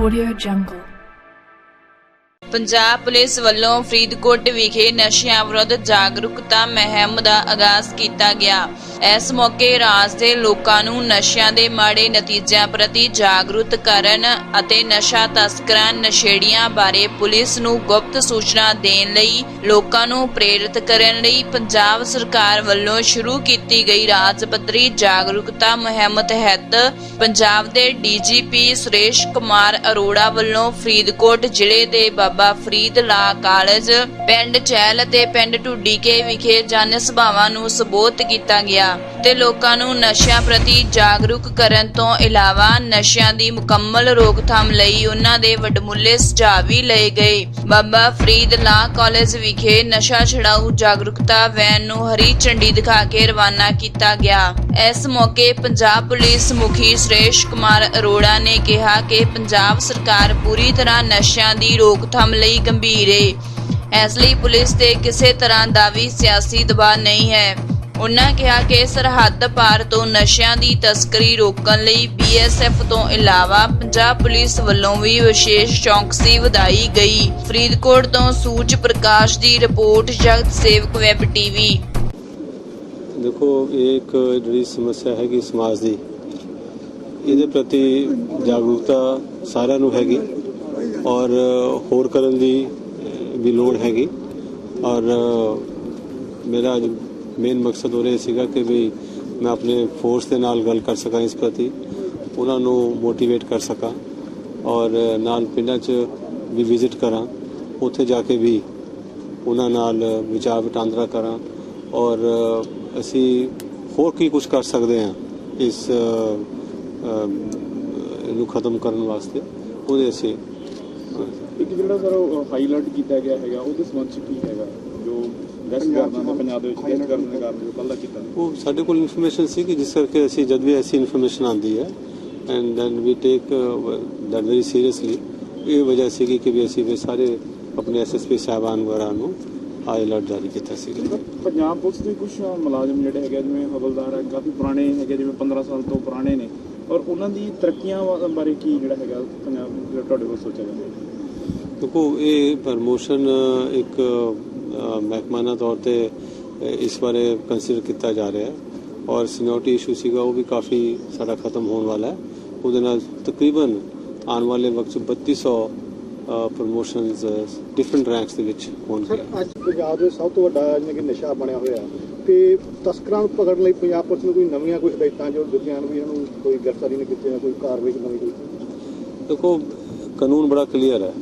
Audio Jungle. Punjab police ਵੱਲੋਂ ਫਰੀਦਕੋਟ ਵਿਖੇ ਨਸ਼ਿਆਂ ਵਿਰੁੱਧ ਜਾਗਰੂਕਤਾ ਮੁਹਿੰਮ ਦਾ ਆਗਾਜ਼ ਕੀਤਾ ਗਿਆ। ਇਸ ਮੌਕੇ ਰਾਜ ਦੇ ਲੋਕਾਂ ਨੂੰ ਨਸ਼ਿਆਂ ਦੇ ਮਾੜੇ ਨਤੀਜਿਆਂ ਪ੍ਰਤੀ ਜਾਗਰੂਕ ਕਰਨ ਅਤੇ ਨਸ਼ਾ ਤਸਕਰਾਂ ਨਸ਼ੇੜੀਆਂ ਬਾਰੇ ਪੁਲਿਸ ਨੂੰ ਗੁਪਤ ਸੂਚਨਾ ਦੇਣ ਲਈ ਲੋਕਾਂ ਨੂੰ ਪ੍ਰੇਰਿਤ ਕਰਨ ਲਈ ਪੰਜਾਬ ਸਰਕਾਰ ਵੱਲੋਂ ਸ਼ੁਰੂ ਕੀਤੀ ਗਈ ਰਾਜ ਪੱਧਰੀ ਜਾਗਰੂਕਤਾ ਮੁਹਿੰਮ ਤਹਿਤ ਪੰਜਾਬ ਦੇ ਡੀਜੀਪੀ ਸੁਰੇਸ਼ ਕੁਮਾਰ ਅਰੋੜਾ ਵੱਲੋਂ ਫਰੀਦਕੋਟ ਜ਼ਿਲ੍ਹੇ ਦੇ ਬਾਬਾ ਬਾਬਾ ਫਰੀਦ ਲਾ ਕਾਲਜ, ਪਿੰਡ ਚਹਿਲ ਤੇ ਪਿੰਡ ਢੁੱਡੀਕੇ ਵਿਖੇ ਜਨ ਸਭਾਵਾਂ ਨੂੰ ਸੰਬੋਧਿਤ ਕੀਤਾ ਗਿਆ ਤੇ ਲੋਕਾਂ ਨੂੰ ਨਸ਼ਿਆਂ ਪ੍ਰਤੀ ਜਾਗਰੂਕ ਕਰਨ ਤੋਂ ਇਲਾਵਾ ਨਸ਼ਿਆਂ ਦੀ ਮੁਕੰਮਲ ਰੋਕਥਾਮ ਲਈ ਉਹਨਾਂ ਦੇ ਵਡਮੁੱਲੇ ਸੁਝਾਅ ਵੀ ਲਏ ਗਏ। ਬਾਬਾ ਫਰੀਦ ਲਾ ਕਾਲਜ ਵਿਖੇ ਨਸ਼ਾ ਛਡਾਊ ਜਾਗਰੂਕਤਾ ਵੈਨ ਨੂੰ ਹਰੀ ਝੰਡੀ ਦਿਖਾ ਕੇ ਰਵਾਨਾ ਕੀਤਾ ਗਿਆ। ਇਸ ਮੌਕੇ ਪੰਜਾਬ ਪੁਲਿਸ ਮੁਖੀ ਸੁਰੇਸ਼ ਕੁਮਾਰ ਅਰੋੜਾ ਨੇ ਕਿਹਾ ਕਿ ਪੰਜਾਬ ਸਰਕਾਰ ਪੂਰੀ ਤਰ੍ਹਾਂ ਨਸ਼ਿਆਂ ਦੀ ਰੋਕਥਾਮ ਲਈ ਗੰਭੀਰ ਹੈ ਇਸ ਲਈ ਪੁਲਿਸ ਤੇ ਕਿਸੇ ਤਰ੍ਹਾਂ ਦਾ ਵੀ ਸਿਆਸੀ ਦਬਾਅ ਨਹੀਂ ਹੈ। ਉਨ੍ਹਾਂ ਕਿਹਾ ਕਿ ਸਰਹੱਦ ਪਾਰ ਤੋਂ ਨਸ਼ਿਆਂ ਦੀ ਤਸਕਰੀ ਰੋਕਣ ਲਈ ਬੀਐਸਐਫ ਤੋਂ ਇਲਾਵਾ ਪੰਜਾਬ ਪੁਲਿਸ ਵੱਲੋਂ ਵੀ ਵਿਸ਼ੇਸ਼ ਚੌਕਸੀ ਵਧਾਈ ਗਈ। ਫਰੀਦਕੋਟ ਤੋਂ ਸੂਚ ਪ੍ਰਕਾਸ਼ ਦੀ ਰਿਪੋਰਟ, ਜਗਤ ਸੇਵਕ ਵੈਬ ਟੀਵੀ। ਦੇਖੋ, ਇਹ ਇੱਕ ਜਿਹੜੀ ਸਮੱਸਿਆ ਹੈਗੀ ਸਮਾਜ ਦੀ, ਇਹਦੇ ਪ੍ਰਤੀ ਜਾਗਰੂਕਤਾ ਸਾਰਿਆਂ ਨੂੰ ਹੈਗੀ ਔਰ ਹੋਰ ਕਰਨ ਦੀ ਵੀ ਲੋੜ ਹੈਗੀ। ਔਰ ਮੇਰਾ ਅੱਜ ਮੇਨ ਮਕਸਦ ਹੋ ਰਿਹਾ ਸੀਗਾ ਕਿ ਵੀ ਮੈਂ ਆਪਣੇ ਫੋਰਸ ਦੇ ਨਾਲ ਗੱਲ ਕਰ ਸਕਾਂ ਇਸ ਪ੍ਰਤੀ, ਉਹਨਾਂ ਨੂੰ ਮੋਟੀਵੇਟ ਕਰ ਸਕਾਂ ਔਰ ਨਾਲ ਪਿੰਡਾਂ 'ਚ ਵੀ ਵਿਜ਼ਿਟ ਕਰਾਂ, ਉੱਥੇ ਜਾ ਕੇ ਵੀ ਉਹਨਾਂ ਨਾਲ ਵਿਚਾਰ ਵਟਾਂਦਰਾ ਕਰਾਂ ਔਰ ਅਸੀਂ ਹੋਰ ਕੀ ਕੁਝ ਕਰ ਸਕਦੇ ਹਾਂ ਇਸ ਇਹਨੂੰ ਖਤਮ ਕਰਨ ਵਾਸਤੇ ਉਹਦੇ ਅਸੀਂ ਇੱਕ ਜਿਹੜਾ ਸਰ ਹਾਈ ਅਲਰਟ ਕੀਤਾ ਗਿਆ ਹੈਗਾ ਉਹਦੇ ਸੰਬੰਧ ਚ ਕੀ ਹੈਗਾ? ਜੋ ਦਹਿਸ਼ਤ ਕਰਨਾ ਦਾ ਪੰਜਾਬ ਦੇ ਵਿੱਚ ਦਹਿਸ਼ਤ ਕਰਨ ਦੇ ਕਾਰਨ ਜੋ ਕੱਲ੍ਹ ਦਾ ਕੀਤਾ। ਉਹ ਸਾਡੇ ਕੋਲ ਇਨਫੋਰਮੇਸ਼ਨ ਸੀ ਕਿ ਜਿਸ ਕਰਕੇ ਅਸੀਂ ਜਦ ਵੀ ਐਸੀ ਇਨਫੋਰਮੇਸ਼ਨ ਆਉਂਦੀ ਹੈ and then we take that very seriously ਇਹ ਵਜ੍ਹਾ ਸੀ ਕਿ ਵੀ ਅਸੀਂ ਵੀ ਸਾਰੇ ਆਪਣੇ ਐਸਐਸਪੀ ਸਾਹਿਬਾਨ ਵਗੈਰਾ ਨੂੰ ਹਾਈ ਅਲਰਟ ਜਾਰੀ ਕੀਤਾ ਸੀ। ਪੰਜਾਬ ਪੁਲਿਸ ਦੇ ਕੁਝ ਮੁਲਾਜ਼ਮ ਜਿਹੜੇ ਹੈਗੇ ਜਿਵੇਂ ਹਵਲਦਾਰ ਹੈ ਕਾਫੀ ਪੁਰਾਣੇ ਹੈਗੇ ਜਿਵੇਂ 15 ਸਾਲ ਤੋਂ ਪੁਰਾਣੇ ਨੇ। ਔਰ ਉਹਨਾਂ ਦੀ ਤਰੱਕੀਆਂ ਬਾਰੇ ਕੀ ਜਿਹੜਾ ਹੈਗਾ ਪੰਜਾਬ ਤੁਹਾਡੇ ਕੋਲ ਸੋਚਿਆ ਜਾਂਦਾ ਦੇਖੋ ਇਹ ਪ੍ਰਮੋਸ਼ਨ ਇੱਕ ਮਹਿਕਮਾਨਾ ਤੌਰ ਤੇ ਇਸ ਬਾਰੇ ਕੰਸੀਡਰ ਕੀਤਾ ਜਾ ਰਿਹਾ ਹੈ। ਔਰ ਸੀਨੀਅਰਟੀ ਇਸ਼ੂ ਸੀਗਾ ਉਹ ਵੀ ਕਾਫੀ ਸਾਡਾ ਖਤਮ ਹੋਣ ਵਾਲਾ ਹੈ। ਉਹਦੇ ਨਾਲ ਤਕਰੀਬਨ ਆਉਣ ਵਾਲੇ ਵਕਤ 'ਚ 3200 ਪ੍ਰਮੋਸ਼ਨਸ ਡਿਫਰੈਂਟ ਰੈਂਕਸ ਦੇ ਵਿੱਚ ਹੋਣਗੇ। ਸਰ ਅੱਜ ਪੰਜਾਬ ਦੇ ਸਭ ਤੋਂ ਵੱਡਾ ਜਿਵੇਂ ਕਿ ਨਸ਼ਾ ਬਣਿਆ ਹੋਇਆ ਤੇ ਤਸਕਰਾਂ ਨੂੰ ਪਕੜਨ ਲਈ ਪੰਜਾਬ ਪੁਲਿਸ ਨੂੰ ਕੋਈ ਨਵੀਆਂ ਕੋਈ ਹਦਾਇਤਾਂ ਜੋ ਦਿੱਤੀਆਂ ਵੀ ਇਹਨਾਂ ਨੂੰ ਕੋਈ ਗ੍ਰਿਫਤਾਰੀ ਨਹੀਂ ਕੀਤੀ ਜਾਂ ਕੋਈ ਕਾਰਵਾਈ ਨਵੀਂ ਕੋਈ ਦੇਖੋ ਕਾਨੂੰਨ ਬੜਾ ਕਲੀਅਰ ਹੈ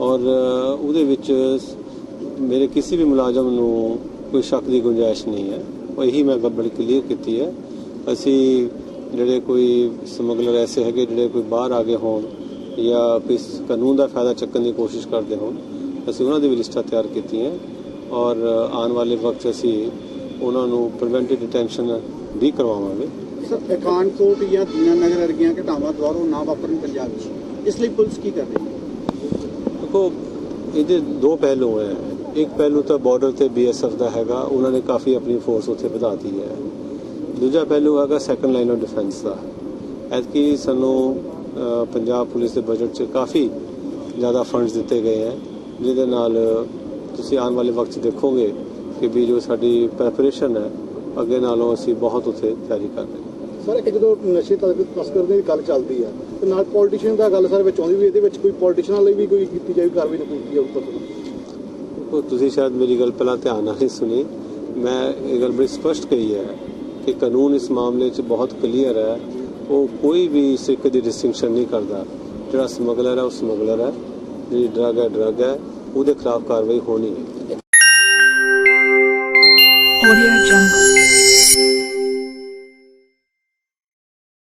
ਔਰ ਉਹਦੇ ਵਿੱਚ ਮੇਰੇ ਕਿਸੇ ਵੀ ਮੁਲਾਜ਼ਮ ਨੂੰ ਕੋਈ ਸ਼ੱਕ ਦੀ ਗੁੰਜਾਇਸ਼ ਨਹੀਂ ਹੈ। ਉਹ ਇਹੀ ਮੈਂ ਗੱਲ ਬੜੀ ਕਲੀਅਰ ਕੀਤੀ ਹੈ। ਅਸੀਂ ਜਿਹੜੇ ਕੋਈ ਸਮਗਲਰ ਐਸੇ ਹੈਗੇ ਜਿਹੜੇ ਕੋਈ ਬਾਹਰ ਆ ਗਏ ਹੋਣ ਜਾਂ ਕੋਈ ਕਾਨੂੰਨ ਦਾ ਫਾਇਦਾ ਚੱਕਣ ਦੀ ਕੋਸ਼ਿਸ਼ ਕਰਦੇ ਹੋਣ ਅਸੀਂ ਉਹਨਾਂ ਦੀ ਵੀ ਲਿਸਟਾਂ ਤਿਆਰ ਕੀਤੀਆਂ ਔਰ ਆਉਣ ਵਾਲੇ ਵਕਤ ਅਸੀਂ ਉਹਨਾਂ ਨੂੰ ਪ੍ਰੀਵੈਂਟਿਵ ਡਿਟੈਂਸ਼ਨ ਵੀ ਕਰਵਾਵਾਂਗੇ। ਸਰ ਪਠਾਨਕੋਟ ਜਾਂ ਦੀਨਾਨਗਰ ਵਰਗੀਆਂ ਘਟਨਾਵਾਂ ਦੁਆਰਾ ਨਾ ਵਾਪਰਨ ਪੰਜਾਬ ਵਿੱਚ ਇਸ ਲਈ ਪੁਲਿਸ ਕੀ ਕਰ ਰਹੀ ਹੈ? ਦੇਖੋ ਇਹਦੇ ਦੋ ਪਹਿਲੂ ਹੈ। ਇੱਕ ਪਹਿਲੂ ਤਾਂ ਬਾਰਡਰ ਤੇ ਬੀਐਸਐਫ ਦਾ ਹੈਗਾ ਉਹਨਾਂ ਨੇ ਕਾਫੀ ਆਪਣੀ ਫੋਰਸ ਉੱਥੇ ਵਧਾਤੀ ਹੈ। ਦੂਜਾ ਪਹਿਲੂ ਹੈਗਾ ਸੈਕੰਡ ਲਾਈਨ ਆਫ ਡਿਫੈਂਸ ਦਾ। ਐਤਕੀ ਸਾਨੂੰ ਪੰਜਾਬ ਪੁਲਿਸ ਦੇ ਬਜਟ 'ਚ ਕਾਫੀ ਜ਼ਿਆਦਾ ਫੰਡਸ ਦਿੱਤੇ ਗਏ ਹੈ ਜਿਹਦੇ ਨਾਲ ਤੁਸੀਂ ਆਉਣ ਵਾਲੇ ਵਕਤ 'ਚ ਦੇਖੋਗੇ ਕਿ ਵੀ ਜੋ ਸਾਡੀ ਪ੍ਰੈਪਰੇਸ਼ਨ ਹੈ ਅੱਗੇ ਨਾਲੋਂ ਅਸੀਂ ਬਹੁਤ ਉੱਥੇ ਤਿਆਰੀ ਕਰ ਰਹੇ ਹਾਂ। ਸਰ ਇੱਕ ਜਦੋਂ ਨਸ਼ੇ ਤਸਕ- ਤਸਕਰ ਦੀ ਗੱਲ ਚੱਲਦੀ ਹੈ ਤੇ ਨਾਲ ਪੋਲੀਟੀਸ਼ੀਅਨ ਦਾ ਗੱਲ ਸਰ ਵਿੱਚ ਆਉਂਦੀ ਵੀ ਇਹਦੇ ਵਿੱਚ ਕੋਈ ਪੋਲੀਟੀਸ਼ੀਅਨ ਲਈ ਵੀ ਕੋਈ ਕੀਤੀ ਜਾਵੇ ਕਾਰਵਾਈ ਨਹੀਂ ਕੀਤੀ ਤੱਕ ਉਹ ਤੁਸੀਂ ਸ਼ਾਇਦ ਮੇਰੀ ਗੱਲ ਪਹਿਲਾਂ ਧਿਆਨ ਨਾਲ ਨਹੀਂ ਸੁਣੀ। ਮੈਂ ਇਹ ਗੱਲ ਬੜੀ ਸਪਸ਼ਟ ਕਹੀ ਹੈ ਕਿ ਕਾਨੂੰਨ ਇਸ ਮਾਮਲੇ 'ਚ ਬਹੁਤ ਕਲੀਅਰ ਹੈ ਉਹ ਕੋਈ ਵੀ ਸਿੱਖ ਦੀ ਡਿਸਟਿੰਕਸ਼ਨ ਨਹੀਂ ਕਰਦਾ। ਜਿਹੜਾ ਸਮਗਲਰ ਹੈ, ਉਹ ਸਮਗਲਰ ਹੈ। ਜਿਹੜੀ ਡਰਗ ਹੈ ਡਰਗ ਹੈ। ਉਹਦੇ ਖਿਲਾਫ ਕਾਰਵਾਈ ਹੋਣੀ ਹੈ। Audio Jungle.